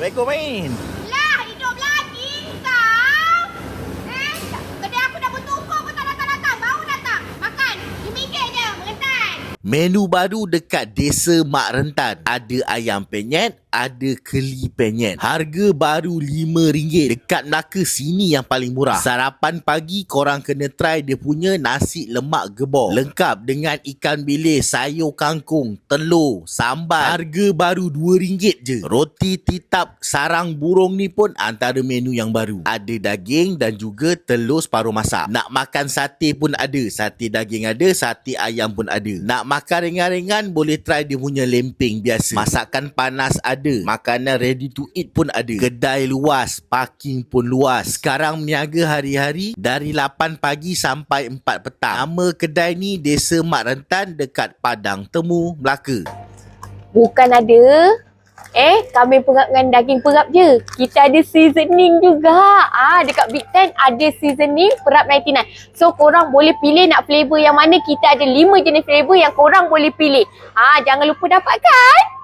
Recommend! Menu baru dekat Desa Mak Rentan. Ada ayam penyet, ada keli penyet. Harga baru RM5. Dekat Melaka sini yang paling murah. Sarapan pagi korang kena try dia punya nasi lemak gebor. Lengkap dengan ikan bilis, sayur kangkung, telur, sambal. Harga baru RM2 je. Roti titap sarang burung ni pun antara menu yang baru. Ada daging dan juga telur separuh masak. Nak makan sate pun ada. Sate daging ada, sate ayam pun ada. Nak makan ringan-ringan boleh try dia punya lempeng biasa. Masakan panas ada. Makanan ready to eat pun ada. Kedai luas, parking pun luas. Sekarang meniaga hari-hari dari 8 pagi sampai 4 petang. Nama kedai ni Desa Mak Rentan dekat Padang Temu, Melaka. Bukan ada Eh, kambing perap dengan daging perap je. Kita ada seasoning juga. Ah, dekat Big Ten ada seasoning perap 99. So, korang boleh pilih nak flavor yang mana. Kita ada 5 jenis flavor yang korang boleh pilih. Ah, jangan lupa dapatkan.